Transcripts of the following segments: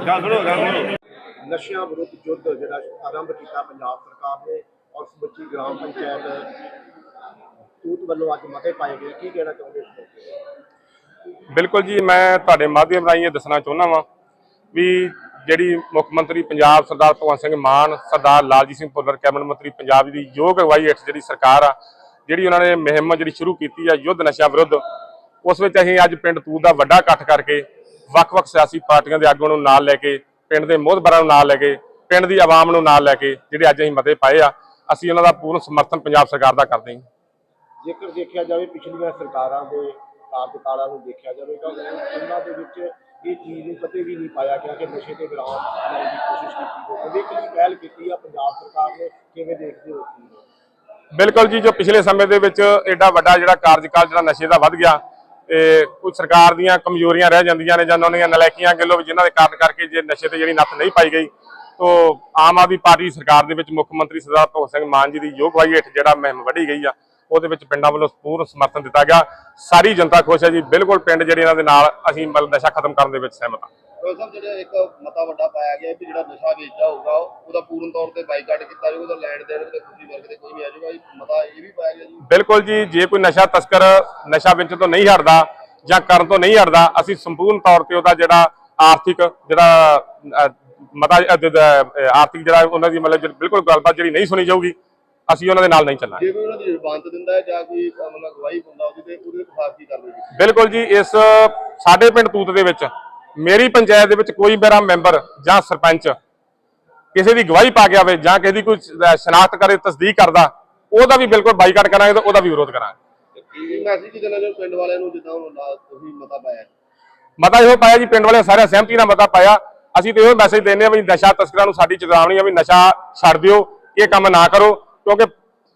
ਗੱਲ ਸੁਣੋ ਗੱਲ ਸੁਣੋ ਨਸ਼ਿਆਂ ਵਿਰੁੱਧ ਯੁੱਧ ਜਿਹੜਾ ਆਰੰਭ ਕੀਤਾ ਪੰਜਾਬ ਸਰਕਾਰ ਨੇ ਔਰ ਸਮੁੱਚੀ ਗ੍ਰਾਮ ਪੰਚਾਇਤ ਤੂਤ ਵੱਲੋਂ ਅੱਜ ਮਤੇ ਪਾਏ ਗਏ ਕੀ ਕਹਿਣਾ ਚਾਹੁੰਦੇ ਤੇ? ਬਿਲਕੁਲ ਜੀ ਮੈਂ ਤੁਹਾਡੇ ਮਾਧਿਅਮ ਰਾਹੀਂ ਇਹ ਦੱਸਣਾ ਚਾਹੁੰਦਾ ਵਾਂ ਵੀ ਜਿਹੜੀ ਮੁੱਖ ਮੰਤਰੀ ਪੰਜਾਬ ਸਰਦਾਰ ਭਗਵੰਤ ਸਿੰਘ ਮਾਨ ਸਰਦਾਰ ਲਾਲਜੀਤ ਸਿੰਘ ਭੁੱਲਰ ਕੈਬਨਿਟ ਮੰਤਰੀ ਪੰਜਾਬ ਦੀ ਯੋਗ ਅਗਵਾਈ ਹੇਠ ਜਿਹੜੀ ਸਰਕਾਰ ਆ ਜਿਹੜੀ ਉਹਨਾਂ ਨੇ ਮੁਹਿੰਮ ਜਿਹੜੀ ਸ਼ੁਰੂ ਕੀਤੀ ਆ ਯੁੱਧ ਨਸ਼ਾ ਵਿਰੁੱਧ ਉਸ ਵਿੱਚ ਅਸੀਂ ਅੱਜ ਪਿੰਡ ਤੂਤ ਦਾ ਵੱਡਾ ਇਕੱਠ ਕਰਕੇ ਵੱਖ-ਵੱਖ ਸਿਆਸੀ ਪਾਰਟੀਆਂ ਦੇ ਆਗੂਆਂ ਨੂੰ ਨਾਲ ਲੈ ਕੇ ਪਿੰਡ ਦੇ ਮੋਹਤਬਰਾਂ ਨੂੰ ਨਾਲ ਲੈ ਕੇ ਪਿੰਡ ਦੀ ਆਵਾਮ ਨੂੰ ਨਾਲ ਲੈ ਕੇ ਜਿਹੜੇ ਅੱਜ ਅਸੀਂ ਮਤੇ ਪਾਏ ਆ ਅਸੀਂ ਉਹਨਾਂ ਦਾ ਪੂਰਨ ਸਮਰਥਨ ਪੰਜਾਬ ਸਰਕਾਰ ਦਾ ਕਰਦੇ ਹਾਂ। ਜੇਕਰ ਦੇਖਿਆ ਜਾਵੇ ਪਿਛਲੀਆਂ ਸਰਕਾਰਾਂ ਦੇ ਕਾਰਜਕਾਲਾਂ ਨੂੰ ਦੇਖਿਆ ਜਾਵੇਗਾ ਉਹਨਾਂ ਦੇ ਵਿੱਚ ਇਹ ਚੀਜ਼ ਨੂੰ ਕਦੇ ਵੀ ਨਹੀਂ ਪਾਇਆ ਗਿਆ ਕਿ ਨਸ਼ੇ ਤੇ ਵਿਰਾਮ ਲਾਉਣ ਦੀ ਕੋਸ਼ਿਸ਼ ਕੀਤੀ ਹੋਵੇ ਉਹਦੇ ਲਈ ਪਹਿਲ ਕੀਤੀ ਆ ਪੰਜਾਬ ਸਰਕਾਰ ਨੇ ਕਿਵੇਂ ਦੇਖਦੇ ਹੋ? ਬਿਲਕੁਲ ਜੀ ਜੋ ਪਿਛਲੇ ਸਮੇਂ ਦੇ ਵਿੱਚ ਐਡਾ ਵੱਡਾ ਜਿਹੜਾ ਕਾਰਜਕਾਲ ਜਿਹੜਾ ਨਸ਼ੇ ਦਾ ਵੱਧ ਗਿਆ ਤੇ ਕੁਝ ਸਰਕਾਰ ਦੀਆਂ ਕਮਜ਼ੋਰੀਆਂ ਰਹਿ ਜਾਂਦੀਆਂ ਨੇ ਜਾਂ ਉਹਨਾਂ ਦੀਆਂ ਨਲਾਇਕੀਆਂ ਗੱਲੋਂ ਵੀ ਜਿਨ੍ਹਾਂ ਦੇ ਕਾਰਨ ਕਰਕੇ ਜੇ ਨਸ਼ੇ ਤੇ ਜਿਹੜੀ ਨੱਥ ਨਹੀਂ ਪਾਈ ਗਈ, ਤੋਂ ਆਮ ਆਦਮੀ ਪਾਰਟੀ ਸਰਕਾਰ ਦੇ ਵਿੱਚ ਮੁੱਖ ਮੰਤਰੀ ਸਰਦਾਰ ਭਗਤ ਸਿੰਘ ਮਾਨ ਜੀ ਦੀ ਯੋਗ ਅਗਵਾਈ ਹੇਠ ਜਿਹੜਾ ਮੁਹਿੰਮ ਵੱਢੀ ਗਈ ਆ, ਉਹਦੇ ਵਿੱਚ ਪਿੰਡਾਂ ਵੱਲੋਂ ਪੂਰਨ ਸਮਰਥਨ ਦਿੱਤਾ ਗਿਆ। ਸਾਰੀ ਜਨਤਾ ਖੁਸ਼ ਹੈ ਜੀ, ਬਿਲਕੁਲ ਪਿੰਡ ਜਿਹੜੇ ਇਹਨਾਂ ਦੇ ਨਾਲ, ਅਸੀਂ ਮਤਲਬ ਨਸ਼ਾ ਖਤਮ ਕਰਨ ਦੇ ਵਿੱਚ ਸਹਿਮਤ ਹਾਂ। ਡਾਕਟਰ ਸਾਹਿਬ ਜਿਹੜਾ ਇੱਕ ਮਤਾ ਵੱਡਾ ਪਾਇਆ ਗਿਆ ਵੀ ਜਿਹੜਾ ਨਸ਼ਾ ਵੇਚਦਾ ਹੋਊਗਾ ਉਹਦਾ ਪੂਰਨ ਤੌਰ ਤੇ ਬਾਈਕਾਟ ਕੀਤਾ ਜਾਊਗਾ ਉਹਦਾ ਲੈਣ ਦੇਣ ਤੇ ਖੁਸ਼ੀ ਵਰਗ ਤੇ ਕੋਈ ਨਹੀਂ ਆ ਜਾਊਗਾ ਇਹ ਮਤਾ ਇਹ ਵੀ ਪਾਇਆ ਗਿਆ ਜੀ। ਬਿਲਕੁਲ ਜੀ ਜੇ ਕੋਈ ਨਸ਼ਾ ਤਸਕਰ ਨਸ਼ਾ ਵੇਚਣ ਤੋਂ ਨਹੀਂ ਹਟਦਾ ਜਾਂ ਕਰਨ ਤੋਂ ਨਹੀਂ ਹਟਦਾ ਅਸੀਂ ਸੰਪੂਰਨ ਤੌਰ ਤੇ ਉਹਦਾ ਜਿਹੜਾ ਆਰਥਿਕ ਜਿਹੜਾ ਮਤਾ ਆਰਥਿਕ ਜਿਹੜਾ ਉਹਨਾਂ ਦੀ ਮਤਲਬ ਬਿਲਕੁਲ ਗੱਲਬਾਤ ਜਿਹੜੀ ਨਹੀਂ ਸੁਣੀ ਜਾਊਗੀ ਅਸੀਂ ਉਹਨਾਂ ਦੇ ਨਾਲ ਨਹੀਂ ਚੱਲਾਂਗੇ। ਜੇ ਕੋਈ ਉਹਨਾਂ ਦੀ ਜ਼ਬਾਨਤ ਦਿੰਦਾ ਹੈ ਜਾਂ ਕੋਈ ਮਤਲਬ ਗਵਾਹੀ ਪਾਉਂਦਾ ਉਹਦੀ ਤੇ ਉਹਦੇ ਖਿਲਾਫ ਕੀ ਕੀਤੀ ਬਿਲਕੁਲ ਜੀ ਇਸ ਸਾਡੇ ਪਿੰਡ ਤੂਤ ਦੇ ਵਿੱਚ ਮੇਰੀ ਪੰਚਾਇਤ ਦੇ ਵਿੱਚ ਕੋਈ ਮੇਰਾ ਮੈਂਬਰ ਜਾਂ ਸਰਪੰਚ ਕਿਸੇ ਦੀ ਗਵਾਹੀ ਪਾ ਕੇ ਆਵੇ ਜਾਂ ਕਿਸੇ ਦੀ ਕੋਈ ਸ਼ਨਾਖਤ ਕਰੇ ਤਸਦੀਕ ਕਰਦਾ ਉਹਦਾ ਵੀ ਬਿਲਕੁਲ ਬਾਈਕਾਟ ਕਰਾਂਗੇ ਤੇ ਉਹਦਾ ਵੀ ਵਿਰੋਧ ਕਰਾਂਗੇ। ਕੀ ਮੈਸੇਜ ਕੀ ਦੇਣਾ ਚਾਹੁੰਦੇ ਪਿੰਡ ਵਾਲਿਆਂ ਨੂੰ ਜਿੱਦਾਂ ਹੁਣ ਨਾਲ ਤੁਸੀਂ ਮਤਾ ਪਾਇਆ? ਮਤਾ ਇਹੋ ਪਾਇਆ ਜੀ ਪਿੰਡ ਵਾਲਿਆਂ ਸਾਰਿਆਂ ਸਹਿਮਤੀ ਨਾਲ ਮਤਾ ਪਾਇਆ। ਅਸੀਂ ਤੇ ਇਹੋ ਮੈਸੇਜ ਦਿੰਦੇ ਆ ਵੀ ਨਸ਼ਾ ਤਸਕਰਾਂ ਨੂੰ ਸਾਡੀ ਚੇਤਾਵਨੀ ਆ ਵੀ ਨਸ਼ਾ ਛੱਡ ਦਿਓ ਇਹ ਕੰਮ ਨਾ ਕਰੋ ਕਿਉਂਕਿ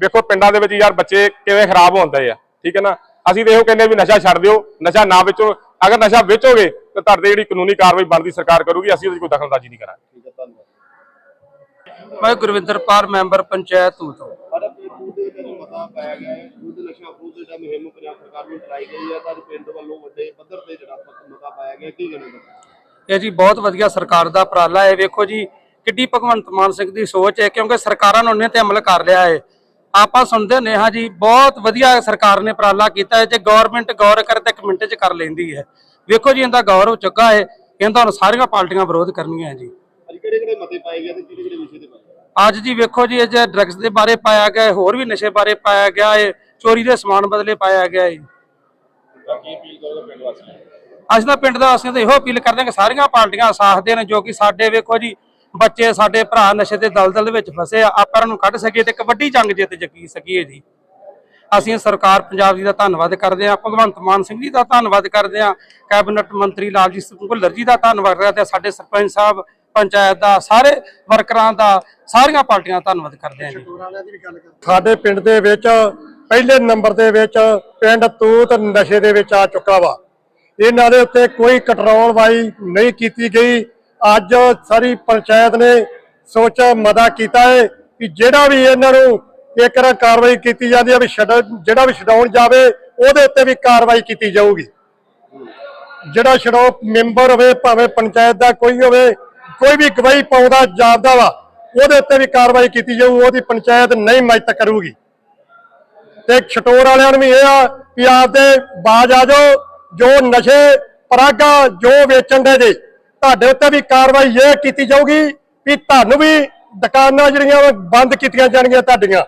ਵੇਖੋ ਪਿੰਡਾਂ ਦੇ ਵਿੱਚ ਯਾਰ ਬੱਚੇ ਕਿਵੇਂ ਖਰਾਬ ਹੁੰਦੇ ਆ ਠੀਕ ਹੈ ਨਾ? ਅਸੀਂ ਤੇ ਇਹੋ ਕਹਿੰਦੇ ਵੀ ਨਸ਼ਾ ਛੱਡ ਦਿਓ ਨਸ਼ਾ ਨਾ ਵੇਚੋ ਅਗਰ ਨਸ਼ਾ ਵੇਚੋਗੇ ਤਾਂ ਤੁਹਾਡੇ ਜਿਹੜੀ ਕਾਨੂੰਨੀ ਕਾਰਵਾਈ ਬਣਦੀ ਸਰਕਾਰ ਕਰੂਗੀ ਅਸੀਂ ਉਹਦੀ ਕੋਈ ਦਖਲਅੰਦਾਜ਼ੀ ਨਹੀਂ ਕਰਾਂਗੇ। ਠੀਕ ਹੈ ਧੰਨਵਾਦ। ਮੈਂ ਗੁਰਵਿੰਦਰਪਾਲ ਮੈਂਬਰ ਪੰਚਾਇਤ ਤੋਂ ਸਾਡਾ ਪਿੰਡ ਤੂਤ ਦੇ ਵਿੱਚ ਮਤਾ ਪਾਇਆ ਗਿਆ ਹੈ ਉਹਦੇ ਨਸ਼ਾ ਵਿਰੁੱਧ ਜਿਹੜਾ ਮੁਹਿੰਮ ਪੰਜਾਬ ਸਰਕਾਰ ਨੂੰ ਚਲਾਈ ਗਈ ਹੈ ਤਾਂ ਅੱਜ ਪਿੰਡ ਵੱਲੋਂ ਵੱਡੇ ਪੱਧਰ ਤੇ ਜਿਹੜਾ ਮਤਾ ਪਾਇਆ ਗਿਆ ਕੀ ਕਹਿਣਾ ਚਾਹੁੰਦੇ ਇਹ ਜੀ ਬਹੁਤ ਵਧੀਆ ਸਰਕਾਰ ਦਾ ਉਪਰਾਲਾ ਹੈ। ਵੇਖੋ ਜੀ ਕਿੱਡੀ ਭਗਵੰਤ ਮਾਨ ਸਿੰਘ ਦੀ ਸੋਚ ਹੈ ਕਿਉਂਕਿ ਸਰਕਾਰਾਂ ਨੇ ਉਹਨੇ ਤੇ ਅਮਲ ਕਰ ਲਿਆ ਹੈ। ਆਪਾਂ ਸੁਣਦੇ ਹੁੰਦੇ ਹਾਂ ਜੀ ਬਹੁਤ ਵਧੀਆ ਸਰਕਾਰ ਨੇ ਉਪਰਾਲਾ ਕੀਤਾ ਹੈ। ਜੇ ਗਵਰਨਮੈਂਟ ਗੌਰ ਕਰੇ ਤਾਂ ਇੱਕ ਮਿੰਟ 'ਚ ਕਰ ਲੈਂਦੀ ਹੈ। ਵੇਖੋ ਜੀ ਇਹਦਾ ਗੌਰ ਹੋ ਚੁੱਕਾ ਹੈ ਇਹਦਾ ਸਾਰੀਆਂ ਪਾਰਟੀਆਂ ਵਿਰੋਧ ਕਰਨੀਆਂ ਹੈ ਜੀ। ਅੱਜ ਕਿਹੜੇ ਕਿਹੜੇ ਮਤੇ ਪਾਏ ਗਏ ਤੇ ਕਿਹੜੇ ਕਿਹੜੇ ਵਿਸ਼ੇ ਤੇ ਪਾਏ ਗਏ? ਅੱਜ ਜੀ ਵੇਖੋ ਜੀ ਇਹ ਜੇ ਡਰੱਗਸ ਦੇ ਬਾਰੇ ਪਾਇਆ ਗਿਆ ਹੈ ਹੋਰ ਵੀ ਨਸ਼ੇ ਬਾਰੇ ਪਾਇਆ ਗਿਆ ਹੈ ਚੋਰੀ ਦੇ ਸਮਾਨ ਬਦਲੇ ਪਾਇਆ ਗਿਆ ਹੈ ਕੀ ਅਪੀਲ ਕਰੋਗੇ ਪਿੰਡ ਵਾਸੀਆਂ ਨੂੰ? ਅਸੀਂ ਤਾਂ ਪਿੰਡ ਦਾ ਤੋਂ ਇਹੋ ਅਪੀਲ ਕਰਦੇ ਹਾਂ ਕਿ ਸਾਰੀਆਂ ਪਾਰਟੀਆਂ ਸਾਥ ਦੇਣ ਜੋ ਕਿ ਸਾਡੇ ਵੇਖੋ ਜੀ ਬੱਚੇ ਸਾਡੇ ਭਰਾ ਨਸ਼ੇ ਦੇ ਦਲਦਲ ਦੇ ਵਿੱਚ ਫਸੇ ਆ ਆਪਾਂ ਇਹਨਾਂ ਨੂੰ ਕੱਢ ਸਕੀਏ ਤੇ ਇੱਕ ਵੱਡੀ ਜੰਗ ਜਿੱਤ ਜਕੀ ਸਕੀਏ ਜੀ। ਅਸੀਂ ਸਰਕਾਰ ਪੰਜਾਬ ਜੀ ਦਾ ਧੰਨਵਾਦ ਕਰਦੇ ਹਾਂ, ਭਗਵੰਤ ਮਾਨ ਸਿੰਘ ਜੀ ਦਾ ਧੰਨਵਾਦ ਕਰਦੇ ਹਾਂ, ਕੈਬਨਿਟ ਮੰਤਰੀ ਲਾਲਜੀਤ ਸਿੰਘ ਭੁੱਲਰ ਜੀ ਦਾ ਧੰਨਵਾਦ ਕਰਦੇ ਹਾਂ ਸਾਡੇ ਸਰਪੰਚ ਸਾਹਿਬ, ਪੰਚਾਇਤ ਦਾ, ਸਾਰੇ ਵਰਕਰਾਂ ਦਾ, ਸਾਰੀਆਂ ਪਾਰਟੀਆਂ ਦਾ ਧੰਨਵਾਦ ਕਰਦੇ ਹਾਂ ਜੀ। ਸਾਡੇ ਪਿੰਡ ਦੇ ਵਿੱਚ, ਪਹਿਲੇ ਨੰਬਰ ਦੇ ਵਿੱਚ ਪਿੰਡ ਤੂਤ ਨਸ਼ੇ ਦੇ ਵਿੱਚ ਆ ਚੁੱਕਾ ਵਾ। ਇਹਨਾਂ ਦੇ ਉੱਤੇ ਕੋਈ ਕੰਟਰੋਲ ਵਾਈ ਨਹੀਂ ਕੀਤੀ ਗਈ। ਅੱਜ ਸਾਰੀ ਪੰਚਾਇਤ ਨੇ ਸੋਚ ਮਦਾ ਕੀਤਾ ਹੈ ਕਿ ਜਿਹੜਾ ਵੀ ਇਹਨਾਂ ਨੂੰ ਇੱਕ ਰ ਕਾਰਵਾਈ ਕੀਤੀ ਜਾਂਦੀ ਹੈ ਵੀ ਛੱਡ ਜਿਹੜਾ ਵੀ ਛਡਾਉਣ ਜਾਵੇ, ਉਹਦੇ ਉੱਤੇ ਵੀ ਕਾਰਵਾਈ ਕੀਤੀ ਜਾਊਗੀ। ਜਿਹੜਾ ਛਡਾਓ ਮੈਂਬਰ ਹੋਵੇ, ਭਾਵੇਂ ਪੰਚਾਇਤ ਦਾ ਕੋਈ ਹੋਵੇ, ਕੋਈ ਵੀ ਗਵਾਹੀ ਪਾਉਂਦਾ, ਜਾਪਦਾ ਵਾ, ਉਹਦੇ ਉੱਤੇ ਵੀ ਕਾਰਵਾਈ ਕੀਤੀ ਜਾਊ, ਉਹਦੀ ਪੰਚਾਇਤ ਨਹੀਂ ਮਦਦ ਕਰੂਗੀ। ਤੇ ਛਟੋਰ ਵਾਲਿਆਂ ਨੂੰ ਵੀ ਇਹ ਆ ਵੀ ਆਪਦੇ ਬਾਜ ਆ ਜਾਓ, ਜੋ ਨਸ਼ੇ, ਪਰਾਗਾ, ਜੋ ਵੇਚਣ ਦੇ ਜੇ, ਤੁਹਾਡੇ ਉੱਤੇ ਵੀ ਕਾਰਵਾਈ ਇਹ ਕੀਤੀ ਜਾਊਗੀ ਵੀ ਤੁਹਾਨੂੰ ਵੀ ਦੁਕਾਨਾਂ ਜਿਹੜੀਆਂ ਬੰਦ ਕੀਤੀਆਂ ਜਾਣਗੀਆਂ ਤੁਹਾਡੀਆਂ।